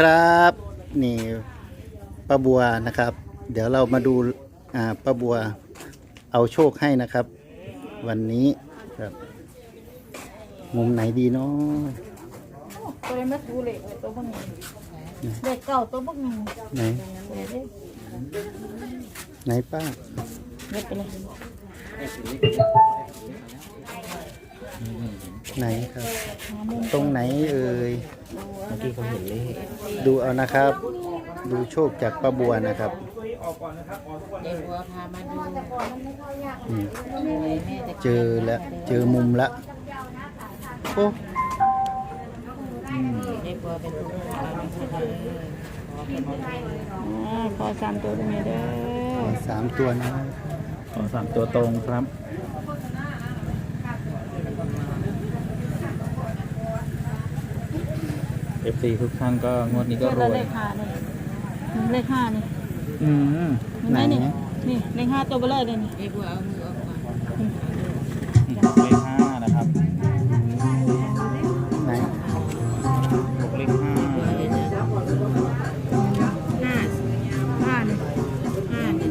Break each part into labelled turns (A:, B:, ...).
A: ครับ นี่ป้าบัวนะครับ เดี๋ยวเรามาดูอ่าป้าบัวเอาโชคให้นะครับ วันนี้ครับมุมไหนดีเนาะ
B: ตัวนี้มาดูเลยตัวพวกนี้เด็กเก่าตัวพวกนี้
A: ไหน
B: เด็กเด็ก
A: ไหนป้า
B: เด็กไปเลย
A: ไหนครับ ตรงไหนเอ่ยเมื่อกี้เขาเห็นเลขดูเอานะครับ ดูโชคจากป้าบัวนะครับ
C: เด็กบัวพามาดู
A: อืม
C: เลยแม่จะ
A: เจอแล้วเจอมุมละโอ้
C: เด็กบัวเป็นผู้พามาดูเลย
B: อ่าขอสามตัวตรงนี้เด้
A: ข
B: อ
A: อสามตัวนะ
D: ขอสามตัวตรงครับ FC ทุกท่านก็งวดนี้ก็
B: เพื่อน
D: ร
B: ละ
D: วย
B: เลขห้านี่เลขห้านี่
D: อืม
B: เห็นไหมนี่นี่เลขห้าตัวเบลอเลยนี่
C: เด็กบัวเอามือออกก่อน
D: เลขห้านะครับ
A: ไหน
D: บวกเลขห้า
C: บัวเลยนะห้า
B: ห้านี่
C: ห้าหนึ่ง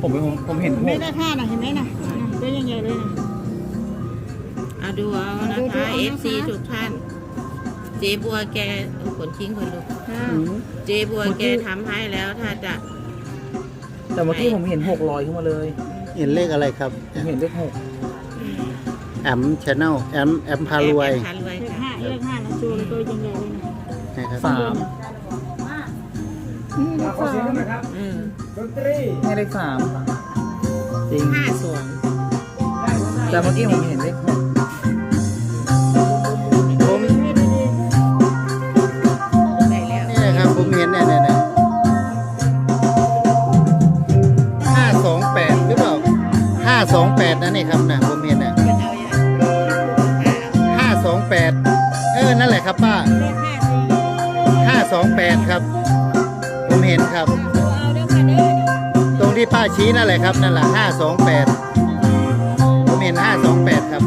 D: ผมเป็นผมเห็นห
B: ไม่
D: ก
B: ได้ห้าน่ะเห็นไหมน่ะน่ะตัวใหญ่ๆเลยน่ะ
C: เอาดูเอานะคะ FC ทุกท่านเจ๊บัวแกโอ้ขนชิงคนลุก
B: ห้า
A: อืม
C: เจ๊บัวแกทำให้แล้วถ้าจะ
D: แต่เมื่อกี้ผมเห็นหกลอยขึ้นมาเลย
A: เห็นเลขอะไรครับ
D: ผมเห็นเลขหก
A: แอมชแนลแอมแอมพารวย
C: พารวย
B: เลข
C: ค่ะ
B: ห้าเลขห้านะตัวตัวใหญ่ๆเลยน่ะ
A: นะครับ
D: สาม
B: นี่เลขสาม
C: อืม
D: ให้เลขสามจริง
C: ห้าสวง
D: แต่เมื่อกี้ผมเห็นเลขหก
A: ห้าสองแปดนะนี่ครับนะผมเห็นนะห้าสองแปดเออ นั่นแหละครับป้า
B: ห้าส
A: องแปดครับ ผมเห็นครับ
B: ต
A: รงที่ป้าชี้นั่นแหละครับ นั่นแหละห้าสองแปดผมเห็นห้าสองแปดครับ